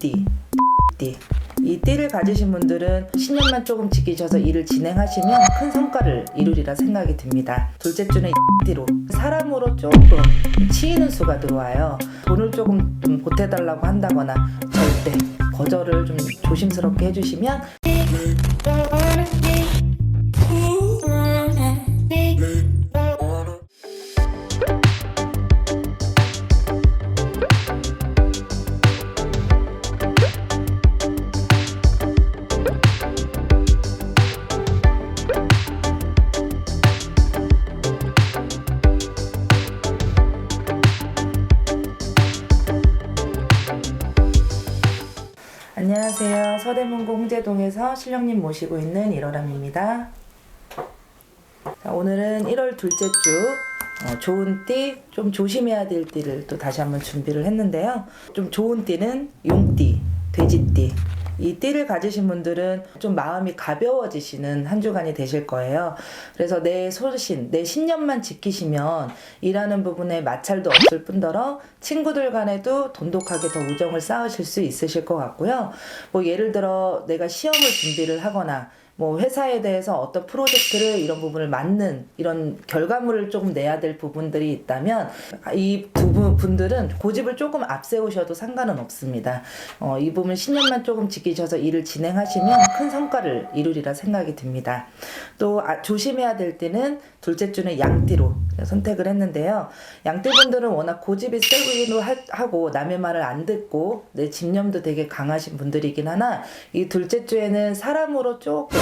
용띠, 띠. 이 띠를 가지신 분들은 신념만 조금 지키셔서 일을 진행하시면 큰 성과를 이루리라 생각이 듭니다. 둘째 주는 띠로 사람으로 조금 치이는 수가 들어와요. 돈을 조금 좀 보태달라고 한다거나 절대 거절을 좀 조심스럽게 해주시면 안녕하세요. 서대문구 홍제동에서 실령님 모시고 있는 일어람입니다. 자, 오늘은 1월 둘째 주 어, 좋은 띠, 좀 조심해야 될 띠를 또 다시 한번 준비를 했는데요. 좀 좋은 띠는 용띠, 돼지띠. 이 띠를 가지신 분들은 좀 마음이 가벼워지시는 한 주간이 되실 거예요. 그래서 내 소신, 내 신념만 지키시면 일하는 부분에 마찰도 없을 뿐더러 친구들 간에도 돈독하게 더 우정을 쌓으실 수 있으실 것 같고요. 뭐 예를 들어 내가 시험을 준비를 하거나 뭐 회사에 대해서 어떤 프로젝트를 이런 부분을 맞는 이런 결과물을 조금 내야 될 부분들이 있다면 이 두 분들은 고집을 조금 앞세우셔도 상관은 없습니다. 어, 이 부분 신념만 조금 지키셔서 일을 진행하시면 큰 성과를 이루리라 생각이 듭니다. 또 아, 조심해야 될 때는 둘째 주는 양띠로 선택을 했는데요. 양띠 분들은 워낙 고집이 세기도 하- 하고 남의 말을 안 듣고 내 집념도 되게 강하신 분들이긴 하나 이 둘째 주에는 사람으로 조금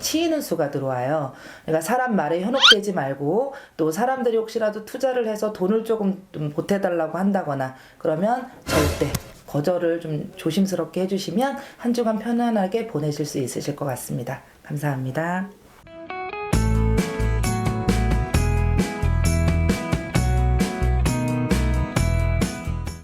치이는 수가 들어와요. 그러니까 사람 말에 현혹되지 말고 또 사람들이 혹시라도 투자를 해서 돈을 조금 좀 보태달라고 한다거나 그러면 절대 거절을 좀 조심스럽게 해주시면 한 주간 편안하게 보내실 수 있으실 것 같습니다. 감사합니다.